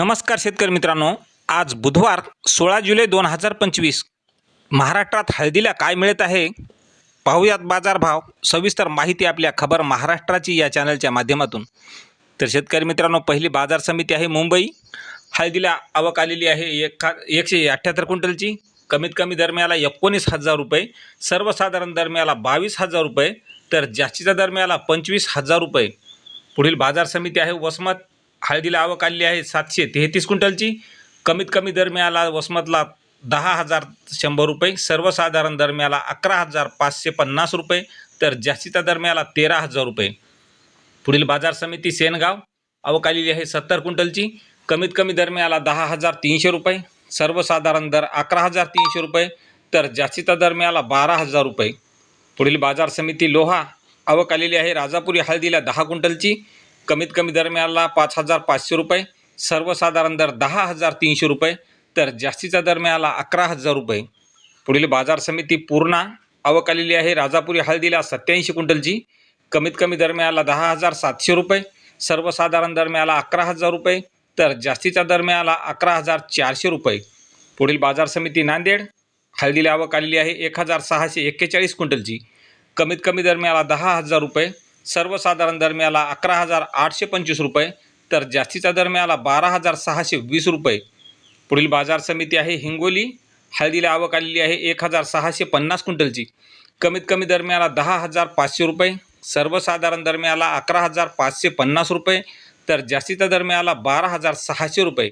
नमस्कार शेतकरी मित्रांनो आज बुधवार सोळा जुलै दोन हजार पंचवीस. महाराष्ट्रात हळदीला काय मिळत आहे? पाहूयात बाजारभाव सविस्तर माहिती आपल्या खबर महाराष्ट्राची या चॅनलच्या माध्यमातून. तर शेतकरी मित्रांनो पहिली बाजार समिती आहे मुंबई. हळदीला आवक आलेली आहे एक एकशे अठ्ठ्याहत्तर क्विंटलची. कमीत कमी दरम्याला एकोणीस हजार रुपये. सर्वसाधारण दरम्याला बावीस हजार रुपये. तर जास्तीच्या दरम्याला पंचवीस हजार रुपये. पुढील बाजार समिती आहे वसमत. हळदीला आवक आली आहे सातशे तेहतीस क्विंटलची. कमीत कमी दरम्याला वसमतला दहा हजार शंभर रुपये सर्वसाधारण दरम्याला अकरा हजार पाचशे पन्नास रुपये तर जास्तीच्या दरम्याला तेरा हजार रुपये. पुढील बाजार समिती सेनगाव आवक आलेली आहे सत्तर क्विंटलची. कमीत कमी दरम्याला दहा हजार तीनशे रुपये सर्वसाधारण दर अकरा हजार तीनशे रुपये तर जास्तीचा दरम्याला बारा हजार रुपये. पुढील बाजार समिती लोहा आवक आलेली आहे राजापुरी हळदीला दहा क्विंटलची. कमीत कमी दरम्याला पाच हजार पाचशे रुपये सर्वसाधारण दर दहा हजार तीनशे रुपये तर जास्तीचा दरम्याला अकरा हजार रुपये. पुढील बाजार समिती पूर्णा आवक आलेली आहे. राजापुरी हळदीला सत्याऐंशी क्विंटलची कमीत कमी दरम्याला दहा हजार सातशे रुपये सर्वसाधारण दरम्याला अकरा हजार रुपये तर जास्तीच्या दरम्याला अकरा हजार चारशे रुपये. पुढील बाजार समिती नांदेड हळदीला आवक आलेली आहे एक हजार सहाशे एक्केचाळीस क्विंटलची कमीत कमी दरम्याला दहा हजार रुपये सर्वसाधारण दरम्याला अकरा हजार आठशे पंचवीस रुपये तर जास्तीचा दरम्याला बारा हजार सहाशे वीस रुपये. पुढील बाजार समिती आहे हिंगोली हळदीला आवक आलेली आहे एक हजार सहाशे पन्नास क्विंटलची. कमीत कमी दरम्याला दहा हजार पाचशे रुपये सर्वसाधारण दरम्याला अकरा हजार पाचशे पन्नास रुपये तर जास्तीचा दरम्याला बारा हजार सहाशे रुपये.